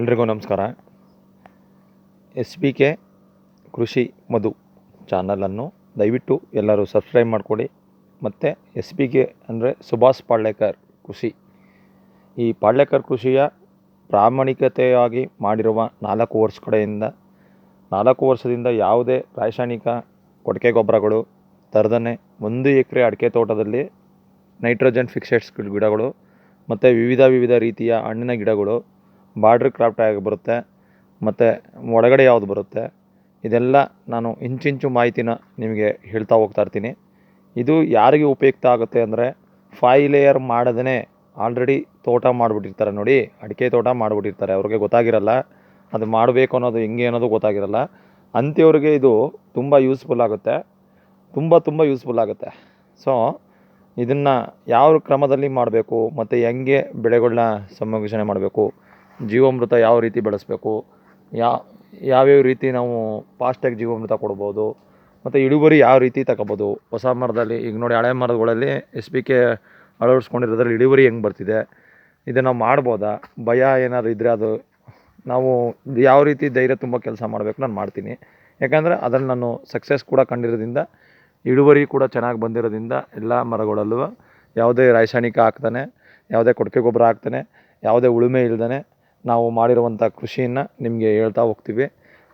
ಎಲ್ರಿಗೂ ನಮಸ್ಕಾರ. S B K ಕೃಷಿ ಮಧು ಚಾನಲನ್ನು ದಯವಿಟ್ಟು ಎಲ್ಲರೂ ಸಬ್ಸ್ಕ್ರೈಬ್ ಮಾಡಿಕೊಡಿ ಮತ್ತು ಎಸ್ ಬಿ ಕೆ ಅಂದರೆ ಸುಭಾಷ್ ಪಾಳ್ಯೇಕರ್ ಕೃಷಿ. ಈ ಪಾಳ್ಯೇಕರ್ ಕೃಷಿಯ ಪ್ರಾಮಾಣಿಕತೆಯಾಗಿ ಮಾಡಿರುವ ನಾಲ್ಕು ವರ್ಷ ಕಡೆಯಿಂದ, ನಾಲ್ಕು ವರ್ಷದಿಂದ ಯಾವುದೇ ರಾಸಾಯನಿಕ ಕೊಡಕೆ ಗೊಬ್ಬರಗಳು, ತರದನೆ ಒಂದು ಎಕರೆ ಅಡಿಕೆ ತೋಟದಲ್ಲಿ ನೈಟ್ರೋಜನ್ ಫಿಕ್ಸೆಡ್ಸ್ ಗಿಡಗಳು, ಮತ್ತು ವಿವಿಧ ವಿವಿಧ ರೀತಿಯ ಹಣ್ಣಿನ ಗಿಡಗಳು ಬಾರ್ಡ್ರ್ ಕ್ರಾಫ್ಟ್ ಆಗಿ ಬರುತ್ತೆ, ಮತ್ತು ಒಳಗಡೆ ಯಾವುದು ಬರುತ್ತೆ, ಇದೆಲ್ಲ ನಾನು ಇಂಚಿಂಚು ಮಾಹಿತಿನ ನಿಮಗೆ ಹೇಳ್ತಾ ಹೋಗ್ತಾ ಇರ್ತೀನಿ. ಇದು ಯಾರಿಗೆ ಉಪಯುಕ್ತ ಆಗುತ್ತೆ ಅಂದರೆ ಫೈ ಲೇಯರ್ ಮಾಡದೇ ಆಲ್ರೆಡಿ ತೋಟ ಮಾಡಿಬಿಟ್ಟಿರ್ತಾರೆ ನೋಡಿ, ಅಡಿಕೆ ತೋಟ ಮಾಡಿಬಿಟ್ಟಿರ್ತಾರೆ, ಅವ್ರಿಗೆ ಗೊತ್ತಾಗಿರಲ್ಲ, ಅದು ಮಾಡಬೇಕು ಅನ್ನೋದು ಹೆಂಗೆ ಅನ್ನೋದು ಗೊತ್ತಾಗಿರಲ್ಲ. ಅಂಥವ್ರಿಗೆ ಇದು ತುಂಬ ಯೂಸ್ಫುಲ್ ಆಗುತ್ತೆ, ತುಂಬ ತುಂಬ ಯೂಸ್ಫುಲ್ ಆಗುತ್ತೆ. ಸೊ ಇದನ್ನು ಯಾವ ಕ್ರಮದಲ್ಲಿ ಮಾಡಬೇಕು, ಮತ್ತು ಹೆಂಗೆ ಬೆಳೆಗಳನ್ನ ಸಂರಕ್ಷಣೆ ಮಾಡಬೇಕು ಜೀವಾಮೃತ ಯಾವ ರೀತಿ ಬೆಳೆಸಬೇಕು ಯಾವ್ಯಾವ ರೀತಿ ನಾವು ಫಾಸ್ಟಾಗಿ ಜೀವಾಮೃತ ಕೊಡ್ಬೋದು, ಮತ್ತು ಇಳುವರಿ ಯಾವ ರೀತಿ ತಗೋಬೋದು. ಹೊಸ ಮರದಲ್ಲಿ, ಈಗ ನೋಡಿ ಹಳೆ ಮರಗಳಲ್ಲಿ ಎಸ್ ಪಿ ಕೆ ಅಳವಡಿಸ್ಕೊಂಡಿರೋದ್ರಲ್ಲಿ ಇಳುವರಿ ಹೆಂಗೆ ಬರ್ತಿದೆ, ಇದನ್ನು ಮಾಡ್ಬೋದಾ? ಭಯ ಏನಾದ್ರು ಇದ್ದರೆ ಅದು, ನಾವು ಯಾವ ರೀತಿ ಧೈರ್ಯ ತುಂಬ ಕೆಲಸ ಮಾಡಬೇಕು ನಾನು ಮಾಡ್ತೀನಿ. ಯಾಕಂದರೆ ಅದನ್ನು ನಾನು ಸಕ್ಸಸ್ ಕೂಡ ಕಂಡಿರೋದ್ರಿಂದ, ಇಳುವರಿ ಕೂಡ ಚೆನ್ನಾಗಿ ಬಂದಿರೋದ್ರಿಂದ ಎಲ್ಲ ಮರಗಳಲ್ಲೂ ಯಾವುದೇ ರಾಸಾಯನಿಕ ಹಾಕ್ತಾನೆ, ಯಾವುದೇ ಕೊಟ್ಟಿಗೆ ಗೊಬ್ಬರ ಹಾಕ್ತಾನೆ, ಯಾವುದೇ ಉಳುಮೆ ಇಲ್ದೇ ನಾವು ಮಾಡಿರುವಂಥ ಕೃಷಿಯನ್ನು ನಿಮಗೆ ಹೇಳ್ತಾ ಹೋಗ್ತೀವಿ.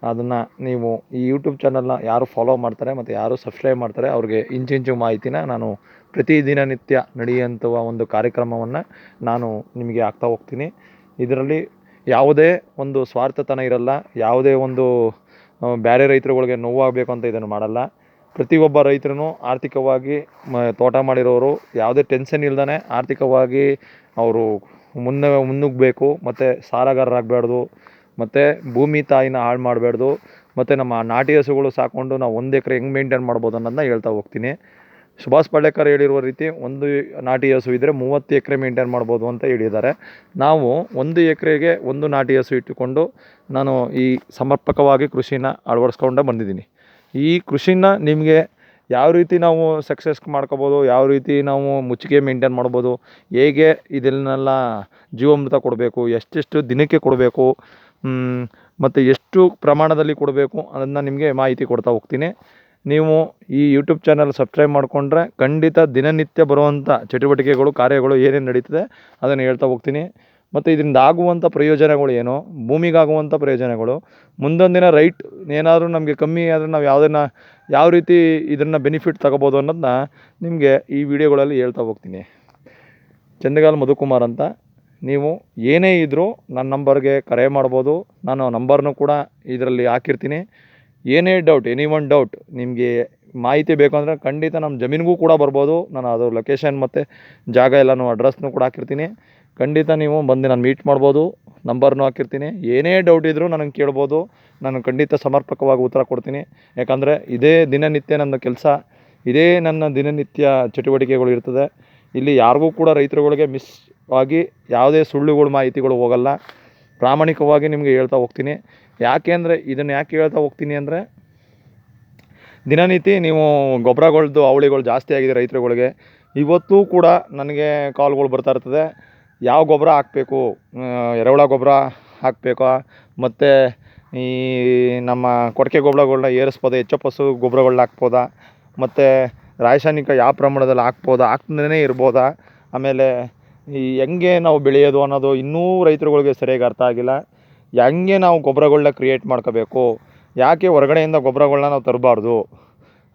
ಅದನ್ನು ನೀವು ಈ ಯೂಟ್ಯೂಬ್ ಚಾನಲ್ನ ಯಾರು ಫಾಲೋ ಮಾಡ್ತಾರೆ ಮತ್ತು ಯಾರು ಸಬ್ಸ್ಕ್ರೈಬ್ ಮಾಡ್ತಾರೆ ಅವ್ರಿಗೆ ಇಂಚಿಂಚು ಮಾಹಿತಿನ ನಾನು ಪ್ರತಿ ದಿನನಿತ್ಯ ನಡೆಯುವಂಥ ಒಂದು ಕಾರ್ಯಕ್ರಮವನ್ನು ನಾನು ನಿಮಗೆ ಆಗ್ತಾ ಹೋಗ್ತೀನಿ. ಇದರಲ್ಲಿ ಯಾವುದೇ ಒಂದು ಸ್ವಾರ್ಥತನ ಇರಲ್ಲ, ಯಾವುದೇ ಒಂದು ಬೇರೆ ರೈತರುಗಳಿಗೆ ನೋವಾಗಬೇಕು ಅಂತ ಇದನ್ನು ಮಾಡಲ್ಲ. ಪ್ರತಿಯೊಬ್ಬ ರೈತರೂ ಆರ್ಥಿಕವಾಗಿ ಮ, ತೋಟ ಮಾಡಿರೋರು ಯಾವುದೇ ಟೆನ್ಷನ್ ಇಲ್ಲದೇ ಆರ್ಥಿಕವಾಗಿ ಅವರು ಮುನ್ನ ಮುನ್ನುಗ್ಗಬೇಕು, ಮತ್ತು ಸಾಲಗಾರರಾಗಬಾರ್ದು ಮತ್ತು ಭೂಮಿ ತಾಯಿನ ಹಾಳು ಮಾಡಬಾರ್ದು, ಮತ್ತು ನಮ್ಮ ನಾಟಿ ಹಸುಗಳು ಸಾಕೊಂಡು ನಾವು ಒಂದು ಎಕರೆ ಹೆಂಗೆ ಮೇಂಟೈನ್ ಮಾಡ್ಬೋದು ಅನ್ನೋದನ್ನ ಹೇಳ್ತಾ ಹೋಗ್ತೀನಿ. ಸುಭಾಷ್ ಪಾಳೇಕರ್ ಹೇಳಿರುವ ರೀತಿ ಒಂದು ನಾಟಿ ಹಸು ಇದ್ದರೆ ಮೂವತ್ತು ಎಕರೆ ಮೇಂಟೈನ್ ಮಾಡ್ಬೋದು ಅಂತ ಹೇಳಿದ್ದಾರೆ. ನಾವು ಒಂದು ಎಕರೆಗೆ ಒಂದು ನಾಟಿ ಹಸು ಇಟ್ಟುಕೊಂಡು ನಾನು ಈ ಸಮರ್ಪಕವಾಗಿ ಕೃಷಿನ ಅಳವಡಿಸ್ಕೊಂಡೇ ಬಂದಿದ್ದೀನಿ. ಈ ಕೃಷಿನ ನಿಮಗೆ ಯಾವ ರೀತಿ ನಾವು ಸಕ್ಸಸ್ ಮಾಡ್ಕೋಬೋದು, ಯಾವ ರೀತಿ ನಾವು ಮುಚ್ಚಿಗೆ ಮೇಂಟೇನ್ ಮಾಡ್ಬೋದು, ಹೇಗೆ ಇದನ್ನೆಲ್ಲ ಜೀವಾಮೃತ ಕೊಡಬೇಕು, ಎಷ್ಟೆಷ್ಟು ದಿನಕ್ಕೆ ಕೊಡಬೇಕು ಮತ್ತು ಎಷ್ಟು ಪ್ರಮಾಣದಲ್ಲಿ ಕೊಡಬೇಕು ಅದನ್ನು ನಿಮಗೆ ಮಾಹಿತಿ ಕೊಡ್ತಾ ಹೋಗ್ತೀನಿ. ನೀವು ಈ ಯೂಟ್ಯೂಬ್ ಚಾನಲ್ ಸಬ್ಸ್ಕ್ರೈಬ್ ಮಾಡಿಕೊಂಡ್ರೆ ಖಂಡಿತ ದಿನನಿತ್ಯ ಬರುವಂಥ ಚಟುವಟಿಕೆಗಳು, ಕಾರ್ಯಗಳು ಏನೇನು ನಡೀತದೆ ಅದನ್ನು ಹೇಳ್ತಾ ಹೋಗ್ತೀನಿ. ಮತ್ತು ಇದರಿಂದ ಆಗುವಂಥ ಪ್ರಯೋಜನಗಳು ಏನು ಭೂಮಿಗಾಗುವಂಥ ಪ್ರಯೋಜನಗಳು. ಮುಂದೊಂದು ದಿನ ರೈಟ್ ಏನಾದರೂ ನಮಗೆ ಕಮ್ಮಿ ಆದರೆ ನಾವು ಯಾವುದನ್ನು, ಯಾವ ರೀತಿ ಇದನ್ನು ಬೆನಿಫಿಟ್ ತಗೋಬೋದು ಅನ್ನೋದನ್ನ ನಿಮಗೆ ಈ ವಿಡಿಯೋಗಳಲ್ಲಿ ಹೇಳ್ತಾ ಹೋಗ್ತೀನಿ. ಚಂದಗಾಲ್ ಮಧುಕುಮಾರ್ ಅಂತ. ನೀವು ಏನೇ ಇದ್ದರೂ ನನ್ನ ನಂಬರ್ಗೆ ಕರೆ ಮಾಡ್ಬೋದು. ನಾನು ನಂಬರ್ನು ಕೂಡ ಇದರಲ್ಲಿ ಹಾಕಿರ್ತೀನಿ. ಏನೇ ಡೌಟ್ ಎನಿ ಒನ್ ಡೌಟ್ ನಿಮಗೆ ಮಾಹಿತಿ ಬೇಕು ಅಂದರೆ ಖಂಡಿತ ನಮ್ಮ ಜಮೀನಿಗೂ ಕೂಡ ಬರ್ಬೋದು. ನಾನು ಅದು ಲೊಕೇಶನ್ ಮತ್ತು ಜಾಗ ಎಲ್ಲನೂ ಅಡ್ರೆಸ್ನು ಕೂಡ ಹಾಕಿರ್ತೀನಿ. ಖಂಡಿತ ನೀವು ಬಂದು ನಾನು ಮೀಟ್ ಮಾಡ್ಬೋದು ನಂಬರ್ನೂ ಹಾಕಿರ್ತೀನಿ. ಏನೇ ಡೌಟ್ ಇದ್ದರೂ ನನಗೆ ಕೇಳ್ಬೋದು, ನಾನು ಖಂಡಿತ ಸಮರ್ಪಕವಾಗಿ ಉತ್ತರ ಕೊಡ್ತೀನಿ. ಯಾಕಂದರೆ ಇದೇ ದಿನನಿತ್ಯ ನನ್ನ ಕೆಲಸ, ಇದೇ ನನ್ನ ದಿನನಿತ್ಯ ಚಟುವಟಿಕೆಗಳು ಇರ್ತದೆ. ಇಲ್ಲಿ ಯಾರಿಗೂ ಕೂಡ ರೈತರುಗಳಿಗೆ ಮಿಸ್ ಆಗಿ ಯಾವುದೇ ಸುಳ್ಳುಗಳು, ಮಾಹಿತಿಗಳು ಹೋಗಲ್ಲ. ಪ್ರಾಮಾಣಿಕವಾಗಿ ನಿಮಗೆ ಹೇಳ್ತಾ ಹೋಗ್ತೀನಿ. ಯಾಕೆ ಅಂದರೆ ಇದನ್ನು ಯಾಕೆ ಹೇಳ್ತಾ ಹೋಗ್ತೀನಿ ಅಂದರೆ, ದಿನನಿತ್ಯ ನೀವು ಗೊಬ್ಬರಗಳ್ದು, ಅವಳಿಗಳು ಜಾಸ್ತಿ ಆಗಿದೆ ರೈತರುಗಳಿಗೆ, ಇವತ್ತೂ ಕೂಡ ನನಗೆ ಕಾಲ್ಗಳು ಬರ್ತಾ ಇರ್ತದೆ. ಯಾವ ಗೊಬ್ಬರ ಹಾಕಬೇಕು ಎರೆಹುಳ ಗೊಬ್ಬರ ಹಾಕಬೇಕಾ, ಮತ್ತು ಈ ನಮ್ಮ ಕೊಟ್ಟಿಗೆ ಗೊಬ್ಬರಗಳ್ನ ಏರಿಸ್ಬೋದ ಎಚ್ ಎಫ್ ಗೊಬ್ಬರಗಳ್ನ ಹಾಕ್ಬೋದಾ, ಮತ್ತು ರಾಸಾಯನಿಕ ಯಾವ ಪ್ರಮಾಣದಲ್ಲಿ ಹಾಕ್ಬೋದಾ ಹಾಕ್ದೇ ಇರ್ಬೋದಾ, ಆಮೇಲೆ ಈ ಹೆಂಗೆ ನಾವು ಬೆಳೆಯೋದು ಅನ್ನೋದು ಇನ್ನೂ ರೈತರುಗಳಿಗೆ ಸರಿಯಾಗಿ ಅರ್ಥ ಆಗಿಲ್ಲ. ಹೆಂಗೆ ನಾವು ಗೊಬ್ಬರಗಳ್ನ ಕ್ರಿಯೇಟ್ ಮಾಡ್ಕೋಬೇಕು, ಯಾಕೆ ಹೊರ್ಗಡೆಯಿಂದ ಗೊಬ್ಬರಗಳ್ನ ನಾವು ತರಬಾರ್ದು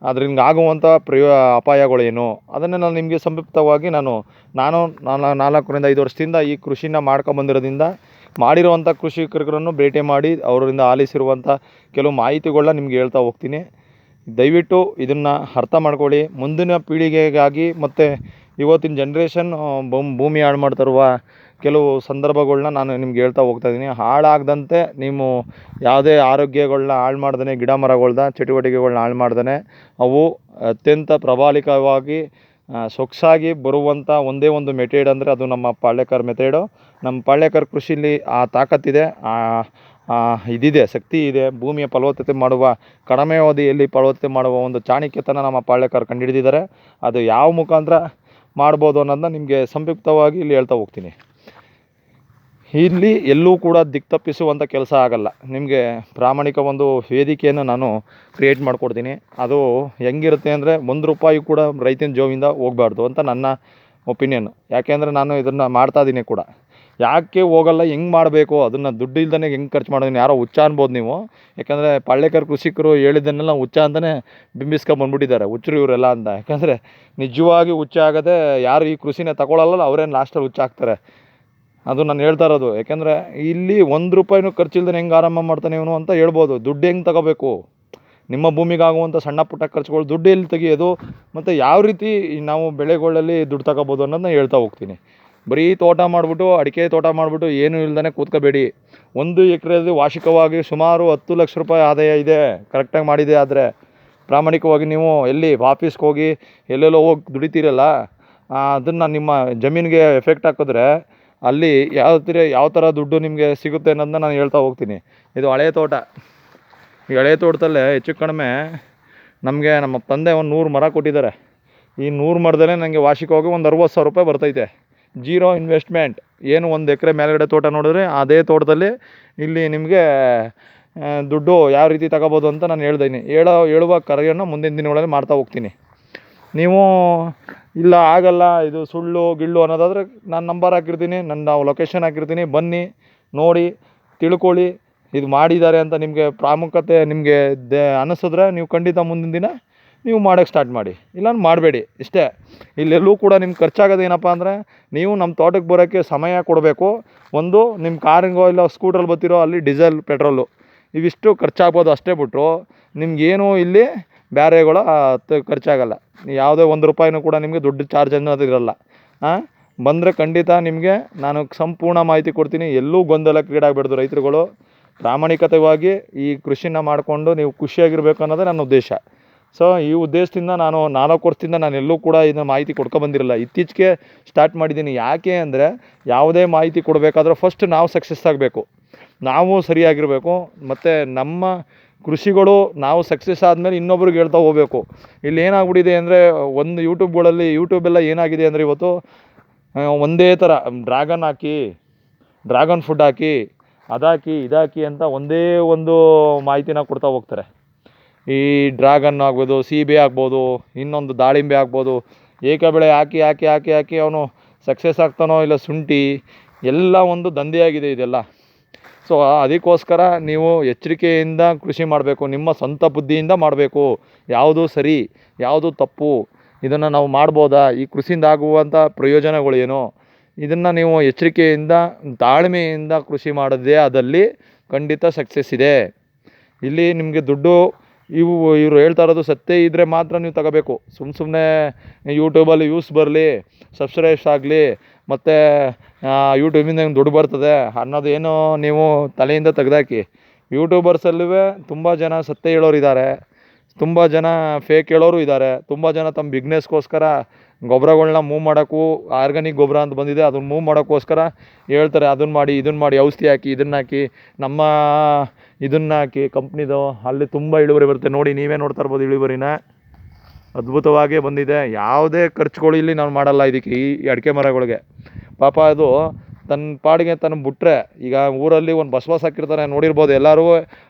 ಅದರಿಂದ ಆಗುವಂಥ ಪ್ರಯೋ ಅಪಾಯಗಳೇನು ಅದನ್ನು ನಾನು ನಿಮಗೆ ಸಂಕ್ಷಿಪ್ತವಾಗಿ ನಾನು ನಾನು ನಾಲ್ಕರಿಂದ ಐದು ವರ್ಷದಿಂದ ಈ ಕೃಷಿನ ಮಾಡ್ಕೊಂಬಂದಿರೋದ್ರಿಂದ ಮಾಡಿರುವಂಥ ಕೃಷಿಕರನ್ನು ಭೇಟಿ ಮಾಡಿ ಅವರಿಂದ ಆಲಿಸಿರುವಂಥ ಕೆಲವು ಮಾಹಿತಿಗಳನ್ನ ನಿಮ್ಗೆ ಹೇಳ್ತಾ ಹೋಗ್ತೀನಿ. ದಯವಿಟ್ಟು ಇದನ್ನು ಅರ್ಥ ಮಾಡ್ಕೊಳ್ಳಿ. ಮುಂದಿನ ಪೀಳಿಗೆಗಾಗಿ ಮತ್ತು ಇವತ್ತಿನ ಜನ್ರೇಷನ್ ಭೂಮಿ ಹಾಳು ಮಾಡ್ತಿರುವ ಕೆಲವು ಸಂದರ್ಭಗಳ್ನ ನಾನು ನಿಮ್ಗೆ ಹೇಳ್ತಾ ಹೋಗ್ತಾ ಇದ್ದೀನಿ. ಹಾಳಾಗದಂತೆ ನೀವು ಯಾವುದೇ ಆರೋಗ್ಯಗಳನ್ನ ಹಾಳು ಮಾಡ್ದೇ ಗಿಡ ಮರಗಳ್ನ ಚಟುವಟಿಕೆಗಳ್ನ ಹಾಳು ಮಾಡ್ದೇ ಅವು ಅತ್ಯಂತ ಪ್ರಬಲಿಕವಾಗಿ ಸೊಗಸಾಗಿ ಬರುವಂಥ ಒಂದೇ ಒಂದು ಮೆಥಡ್ ಅಂದರೆ ಅದು ನಮ್ಮ ಪಾಳ್ಯಕರ್ ಮೆಥೇಡು ನಮ್ಮ ಪಾಳ್ಯಕರ್ ಕೃಷಿಲಿ ಆ ತಾಕತ್ತಿದೆ ಇದಿದೆ, ಶಕ್ತಿ ಇದೆ. ಭೂಮಿಯ ಫಲವತ್ತತೆ ಮಾಡುವ, ಕಡಿಮೆ ಅವಧಿಯಲ್ಲಿ ಫಲವತ್ತತೆ ಮಾಡುವ ಒಂದು ಚಾಣಕ್ಯತನ ನಮ್ಮ ಪಾಳ್ಯಕರ್ ಕಂಡುಹಿಡಿದಿದ್ದಾರೆ ಅದು ಯಾವ ಮುಖಾಂತರ ಮಾಡ್ಬೋದು ಅನ್ನೋದನ್ನ ನಿಮಗೆ ಸಂಯುಕ್ತವಾಗಿ ಇಲ್ಲಿ ಹೇಳ್ತಾ ಹೋಗ್ತೀನಿ. ಇಲ್ಲಿ ಎಲ್ಲೂ ಕೂಡ ದಿಕ್ಕು ತಪ್ಪಿಸುವಂಥ ಕೆಲಸ ಆಗಲ್ಲ. ನಿಮಗೆ ಪ್ರಾಮಾಣಿಕ ಒಂದು ವೇದಿಕೆಯನ್ನು ನಾನು ಕ್ರಿಯೇಟ್ ಮಾಡಿಕೊಡ್ತೀನಿ. ಅದು ಹೆಂಗಿರುತ್ತೆ ಅಂದರೆ ಒಂದು ರೂಪಾಯಿ ಕೂಡ ರೈತನ ಜೋವಿಂದ ಹೋಗಬಾರ್ದು ಅಂತ ನನ್ನ ಒಪಿನಿಯನ್ ಯಾಕೆಂದರೆ ನಾನು ಇದನ್ನು ಮಾಡ್ತಾ ಇದ್ದೀನಿ ಕೂಡ. ಯಾಕೆ ಹೋಗಲ್ಲ, ಹೆಂಗೆ ಮಾಡಬೇಕು? ಅದನ್ನು ದುಡ್ಡು ಇಲ್ದೇ ಹೆಂಗೆ ಖರ್ಚು ಮಾಡೋದನ್ನು ಯಾರೋ ಹುಚ್ಚ ಅನ್ಬೋದು ನೀವು. ಯಾಕಂದರೆ ಪಳ್ಳೇಕರ್ ಕೃಷಿಕರು ಹೇಳಿದ್ದನ್ನೆಲ್ಲ ಹುಚ್ಚ ಅಂತಲೇ ಬಿಂಬಿಸ್ಕೊಂಬಂದ್ಬಿಟ್ಟಿದ್ದಾರೆ ಹುಚ್ಚರು ಇವರೆಲ್ಲ ಅಂತ. ಯಾಕಂದರೆ ನಿಜವಾಗಿ ಹುಚ್ಚ ಆಗದೆ ಯಾರು ಈ ಕೃಷಿನ ತಗೊಳ್ಳಲ್ಲ ಅವರೇನು ಲಾಸ್ಟಲ್ಲಿ ಹುಚ್ಚ ಆಗ್ತಾರೆ. ಅದು ನಾನು ಹೇಳ್ತಾ ಇರೋದು. ಯಾಕೆಂದರೆ ಇಲ್ಲಿ ಒಂದು ರೂಪಾಯಿನೂ ಖರ್ಚಿಲ್ದೇ ಹೆಂಗೆ ಆರಂಭ ಮಾಡ್ತಾನೆ ಇವನು ಅಂತ ಹೇಳ್ಬೋದು. ದುಡ್ಡು ಹೆಂಗೆ ತಗೋಬೇಕು? ನಿಮ್ಮ ಭೂಮಿಗಾಗುವಂಥ ಸಣ್ಣ ಪುಟ್ಟ ಖರ್ಚುಗಳು ದುಡ್ಡು ಎಲ್ಲಿ ತೆಗಿಯೋದು? ಮತ್ತು ಯಾವ ರೀತಿ ನಾವು ಬೆಳೆಗಳಲ್ಲಿ ದುಡ್ಡು ತಗೋಬೋದು ಅನ್ನೋದನ್ನ ಹೇಳ್ತಾ ಹೋಗ್ತೀನಿ. ಬರೀ ತೋಟ ಮಾಡಿಬಿಟ್ಟು, ಅಡಿಕೆ ತೋಟ ಮಾಡಿಬಿಟ್ಟು ಏನೂ ಇಲ್ದೇ ಕೂತ್ಕೋಬೇಡಿ. ಒಂದು ಎಕರೆಯಲ್ಲಿ ವಾರ್ಷಿಕವಾಗಿ ಸುಮಾರು ಹತ್ತು ಲಕ್ಷ ರೂಪಾಯಿ ಆದಾಯ ಇದೆ ಕರೆಕ್ಟಾಗಿ ಮಾಡಿದೆ ಆದರೆ. ಪ್ರಾಮಾಣಿಕವಾಗಿ ನೀವು ಎಲ್ಲಿ ಆಫೀಸ್ಗೆ ಹೋಗಿ ಎಲ್ಲೆಲ್ಲೋ ಹೋಗಿ ದುಡಿತೀರಲ್ಲ ಅದನ್ನು ನಿಮ್ಮ ಜಮೀನಿಗೆ ಎಫೆಕ್ಟ್ ಹಾಕಿದ್ರೆ ಅಲ್ಲಿ ಯಾವ ಥರ ಯಾವ ಥರ ದುಡ್ಡು ನಿಮಗೆ ಸಿಗುತ್ತೆ ಅನ್ನೋದನ್ನ ನಾನು ಹೇಳ್ತಾ ಹೋಗ್ತೀನಿ. ಇದು ಹಳೆಯ ತೋಟ. ಈ ಹಳೆಯ ತೋಟದಲ್ಲೇ ಹೆಚ್ಚು ಕಡಿಮೆ ನಮಗೆ ನಮ್ಮ ತಂದೆ ಒಂದು ನೂರು ಮರ ಕೊಟ್ಟಿದ್ದಾರೆ. ಈ ನೂರು ಮರದಲ್ಲೇ ನನಗೆ ವಾರ್ಷಿಕವಾಗಿ ಒಂದು ಅರವತ್ತು ಸಾವಿರ ರೂಪಾಯಿ ಬರ್ತೈತೆ. Zero investment. ಏನು ಒಂದು ಎಕರೆ ಮೇಲ್ಗಡೆ ತೋಟ ನೋಡಿದ್ರೆ ಅದೇ ತೋಟದಲ್ಲಿ ಇಲ್ಲಿ ನಿಮಗೆ ದುಡ್ಡು ಯಾವ ರೀತಿ ತಗೋಬೋದು ಅಂತ ನಾನು ಹೇಳ್ದೀನಿ. ಹೇಳೋ, ಹೇಳುವ ಕರೆಯನ್ನು ಮುಂದಿನ ದಿನಗಳಲ್ಲಿ ಮಾಡ್ತಾ ಹೋಗ್ತೀನಿ. ನೀವು ಇಲ್ಲ ಆಗಲ್ಲ, ಇದು ಸುಳ್ಳು, ಗಿಳ್ಳು ಅನ್ನೋದಾದರೆ ನಾನು ನಂಬರ್ ಹಾಕಿರ್ತೀನಿ ನನ್ನ ಲೊಕೇಶನ್ ಹಾಕಿರ್ತೀನಿ, ಬನ್ನಿ, ನೋಡಿ, ತಿಳ್ಕೊಳ್ಳಿ, ಇದು ಮಾಡಿದ್ದಾರೆ ಅಂತ ನಿಮಗೆ ಪ್ರಾಮುಖ್ಯತೆ ನಿಮಗೆ ದೆ ಅನ್ನಿಸಿದ್ರೆ ನೀವು ಖಂಡಿತ ಮುಂದಿನ ದಿನ ನೀವು ಮಾಡೋಕ್ಕೆ ಸ್ಟಾರ್ಟ್ ಮಾಡಿ. ಇಲ್ಲಾಂದ್ರೆ ಮಾಡಬೇಡಿ, ಇಷ್ಟೇ. ಇಲ್ಲೆಲ್ಲೂ ಕೂಡ ನಿಮ್ಗೆ ಖರ್ಚಾಗೋದು ಏನಪ್ಪ ಅಂದರೆ, ನೀವು ನಮ್ಮ ತೋಟಕ್ಕೆ ಬರೋಕ್ಕೆ ಸಮಯ ಕೊಡಬೇಕು. ಒಂದು ನಿಮ್ಮ ಕಾರಿಂಗೋ ಇಲ್ಲ ಸ್ಕೂಟ್ರಲ್ಲಿ ಬರ್ತಿರೋ ಅಲ್ಲಿ ಡೀಸೆಲ್, ಪೆಟ್ರೋಲು, ಇವಿಷ್ಟು ಖರ್ಚಾಗ್ಬೋದು ಅಷ್ಟೇ ಬಿಟ್ಟರು ನಿಮಗೇನು ಇಲ್ಲಿ ಬೇರೆಗಳ ಖರ್ಚಾಗಲ್ಲ. ಯಾವುದೇ ಒಂದು ರೂಪಾಯಿನೂ ಕೂಡ ನಿಮಗೆ ದುಡ್ಡು ಚಾರ್ಜ್ ಅನ್ನೋದು ಇರಲ್ಲ. ಬಂದರೆ ಖಂಡಿತ ನಿಮಗೆ ನಾನು ಸಂಪೂರ್ಣ ಮಾಹಿತಿ ಕೊಡ್ತೀನಿ. ಎಲ್ಲೂ ಗೊಂದಲಕ್ಕೀಡಾಗಬಾರ್ದು ರೈತರುಗಳು. ಪ್ರಾಮಾಣಿಕತೆಯಾಗಿ ಈ ಕೃಷಿನ ಮಾಡಿಕೊಂಡು ನೀವು ಖುಷಿಯಾಗಿರ್ಬೇಕು ಅನ್ನೋದೇ ನನ್ನ ಉದ್ದೇಶ. ಸೊ ಈ ಉದ್ದೇಶದಿಂದ ನಾನು ನಾಲ್ಕು ವರ್ಷದಿಂದ ನಾನು ಎಲ್ಲೂ ಕೂಡ ಇದನ್ನು ಮಾಹಿತಿ ಕೊಡ್ಕೊಬಂದಿರಲ್ಲ ಇತ್ತೀಚೆಗೆ ಸ್ಟಾರ್ಟ್ ಮಾಡಿದ್ದೀನಿ. ಯಾಕೆ ಅಂದರೆ ಯಾವುದೇ ಮಾಹಿತಿ ಕೊಡಬೇಕಾದ್ರೆ ಫಸ್ಟ್ ನಾವು ಸಕ್ಸಸ್ ಆಗಬೇಕು. ನಾವು ಸರಿಯಾಗಿರಬೇಕು. ಮತ್ತು ನಮ್ಮ ಕೃಷಿಗಳು ನಾವು ಸಕ್ಸಸ್ ಆದಮೇಲೆ ಇನ್ನೊಬ್ರಿಗೆ ಹೇಳ್ತಾ ಹೋಗಬೇಕು. ಇಲ್ಲಿ ಏನಾಗ್ಬಿಟ್ಟಿದೆ ಅಂದರೆ, ಒಂದು ಯೂಟ್ಯೂಬ್ಗಳಲ್ಲಿ ಯೂಟ್ಯೂಬೆಲ್ಲ ಏನಾಗಿದೆ ಅಂದರೆ ಇವತ್ತು ಒಂದೇ ಥರ ಡ್ರ್ಯಾಗನ್ ಹಾಕಿ ಡ್ರ್ಯಾಗನ್ ಫುಡ್ ಹಾಕಿ, ಅದಾಕಿ, ಇದಾಕಿ ಅಂತ ಒಂದೇ ಒಂದು ಮಾಹಿತಿನ ಕೊಡ್ತಾ ಹೋಗ್ತಾರೆ. ಈ ಡ್ರ್ಯಾಗನ್ ಆಗ್ಬೋದು, ಸೀಬೆ ಆಗ್ಬೋದು, ಇನ್ನೊಂದು ದಾಳಿಂಬೆ ಆಗ್ಬೋದು ಏಕಬೆಳೆ ಹಾಕಿ ಹಾಕಿ ಹಾಕಿ ಹಾಕಿ ಅವನು ಸಕ್ಸಸ್ ಆಗ್ತಾನೋ ಇಲ್ಲ ಶುಂಠಿ ಎಲ್ಲ ಒಂದು ದಂಧೆಯಾಗಿದೆ ಇದೆಲ್ಲ. ಸೊ ಅದಕ್ಕೋಸ್ಕರ ನೀವು ಎಚ್ಚರಿಕೆಯಿಂದ ಕೃಷಿ ಮಾಡಬೇಕು, ನಿಮ್ಮ ಸ್ವಂತ ಬುದ್ಧಿಯಿಂದ ಮಾಡಬೇಕು. ಯಾವುದು ಸರಿ, ಯಾವುದು ತಪ್ಪು, ಇದನ್ನು ನಾವು ಮಾಡ್ಬೋದಾ? ಈ ಕೃಷಿಯಿಂದ ಆಗುವಂಥ ಪ್ರಯೋಜನಗಳೇನು? ಇದನ್ನು ನೀವು ಎಚ್ಚರಿಕೆಯಿಂದ, ತಾಳ್ಮೆಯಿಂದ ಕೃಷಿ ಮಾಡಿದ್ರೆ ಅದರಲ್ಲಿ ಖಂಡಿತ ಸಕ್ಸಸ್ ಇದೆ. ಇಲ್ಲಿ ನಿಮಗೆ ದುಡ್ಡು, ಇವು, ಇವರು ಹೇಳ್ತಾ ಇರೋದು ಸತ್ಯ ಇದ್ದರೆ ಮಾತ್ರ ನೀವು ತಗೋಬೇಕು. ಸುಮ್ಮ ಸುಮ್ಮನೆ ಯೂಟ್ಯೂಬಲ್ಲಿ ವ್ಯೂಸ್ ಬರಲಿ ಸಬ್ಸ್ಕ್ರೈಬ್ಸ್ ಆಗಲಿ ಮತ್ತು ಯೂಟ್ಯೂಬಿಂದ ಏನು ದುಡ್ಡು ಬರ್ತದೆ? ಏನು ನೀವು ತಲೆಯಿಂದ ತೆಗ್ದಾಕಿ. ಯೂಟ್ಯೂಬರ್ಸಲ್ಲೂ ತುಂಬ ಜನ ಸತ್ಯ ಹೇಳೋರು ಇದ್ದಾರೆ. ತುಂಬ ಜನ ಫೇಕ್ ಹೇಳೋರು ಇದ್ದಾರೆ. ತುಂಬ ಜನ ತಮ್ಮ ಬಿಗ್ನೆಸ್ಗೋಸ್ಕರ ಗೊಬ್ಬರಗಳ್ನ ಮೂವ್ ಮಾಡೋಕ್ಕೂ ಆರ್ಗಾನಿಕ್ ಗೊಬ್ಬರ ಅಂತ ಬಂದಿದೆ. ಅದನ್ನ ಮೂವ್ ಮಾಡೋಕ್ಕೋಸ್ಕರ ಹೇಳ್ತಾರೆ ಅದನ್ನು ಮಾಡಿ ಇದನ್ನು ಮಾಡಿ, ಔಷಧಿ ಹಾಕಿ, ಇದನ್ನು ಹಾಕಿ, ನಮ್ಮ ಇದನ್ನು ಹಾಕಿ ಕಂಪ್ನಿದು ಅಲ್ಲಿ ತುಂಬ ಇಳುವರಿ ಬರುತ್ತೆ. ನೋಡಿ, ನೀವೇ ನೋಡ್ತಾ ಇರ್ಬೋದು ಇಳುವರಿನ. ಅದ್ಭುತವಾಗಿ ಬಂದಿದೆ. ಯಾವುದೇ ಖರ್ಚುಗಳು ಇಲ್ಲಿ ನಾವು ಮಾಡಲ್ಲ ಇದಕ್ಕೆ, ಈ ಅಡಿಕೆ ಮರಗಳಿಗೆ. ಪಾಪ ಅದು ತನ್ನ ಪಾಡಿಗೆ ತನ್ನ ಬಿಟ್ಟರೆ ಈಗ ಊರಲ್ಲಿ ಒಂದು ಬಸವ ಸಾಕಿರ್ತಾರೆ ನೋಡಿರ್ಬೋದು ಎಲ್ಲರೂ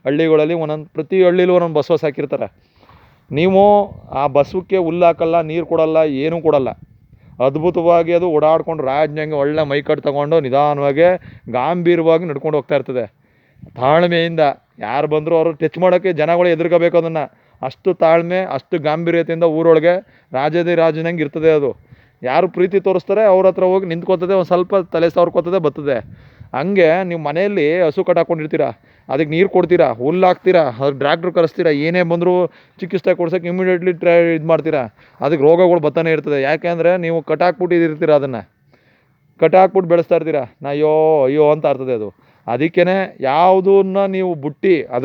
ಹಳ್ಳಿಗಳಲ್ಲಿ ಒಂದೊಂದು, ಪ್ರತಿ ಹಳ್ಳಿಲೂ ಒಂದೊಂದು ಬಸವ ಹಾಕಿರ್ತಾರೆ. ನೀವು ಆ ಬಸವಕ್ಕೆ ಹುಲ್ಲು ಹಾಕಲ್ಲ, ನೀರು ಕೊಡಲ್ಲ, ಏನೂ ಕೊಡಲ್ಲ. ಅದ್ಭುತವಾಗಿ ಅದು ಓಡಾಡ್ಕೊಂಡು ರಾಜ್ಯಂಗೆ ಒಳ್ಳೆ ಮೈಕಟ್ಟು ತಗೊಂಡು ನಿಧಾನವಾಗಿ, ಗಾಂಭೀರ್ಯವಾಗಿ ನಡ್ಕೊಂಡು ಹೋಗ್ತಾ ಇರ್ತದೆ. ತಾಳ್ಮೆಯಿಂದ ಯಾರು ಬಂದರೂ ಅವರು ಟಚ್ ಮಾಡೋಕ್ಕೆ ಜನಗಳು ಎದುರ್ಕೋಬೇಕು ಅದನ್ನು. ಅಷ್ಟು ತಾಳ್ಮೆ, ಅಷ್ಟು ಗಾಂಭೀರ್ಯತೆಯಿಂದ ಊರೊಳಗೆ ರಾಜದೇ ರಾಜನಂಗೆ ಇರ್ತದೆ ಅದು? ಯಾರು ಪ್ರೀತಿ ತೋರಿಸ್ತಾರೆ, ಅವ್ರ ಹತ್ರ ಹೋಗಿ ನಿಂತ್ಕೋತದೆ ಒಂದು ಸ್ವಲ್ಪ ತಲೆ ಸವರ್ಕೋತದೆ ಬತ್ತದೆ ಹಂಗೆ ನೀವು ಮನೆಯಲ್ಲಿ ಹಸು ಕಟ್ಟಾಕೊಂಡಿರ್ತೀರ ಅದಕ್ಕೆ ನೀರು ಕೊಡ್ತೀರಾ, ಹುಲ್ಲು ಹಾಕ್ತೀರಾ ಅದಕ್ಕೆ ಟ್ರ್ಯಾಕ್ಟ್ರ್ ಕರೆಸ್ತೀರಾ, ಏನೇ ಬಂದರೂ ಚಿಕಿತ್ಸೆ ಕೊಡ್ಸೋಕ್ಕೆ ಇಮಿಡಿಯೇಟ್ಲಿ ಟ್ರೈ ಇದು ಮಾಡ್ತೀರಾ, ಅದಕ್ಕೆ ರೋಗಗಳು ಬರ್ತಾನೆ ಇರ್ತದೆ. ಯಾಕೆಂದರೆ ನೀವು ಕಟ್ಟಾಕ್ಬಿಟ್ಟಿರ್ತೀರ ಅದನ್ನು. ಕಟ್ಟಾಕ್ಬಿಟ್ಟು ಬೆಳೆಸ್ತಾ ಇರ್ತೀರ, ನಾ ಅಯ್ಯೋ ಅಯ್ಯೋ ಅಂತ ಇರ್ತದೆ ಅದು. ಅದಕ್ಕೇ ಯಾವುದನ್ನ ನೀವು ಬುಟ್ಟಿ ಅದ್ರ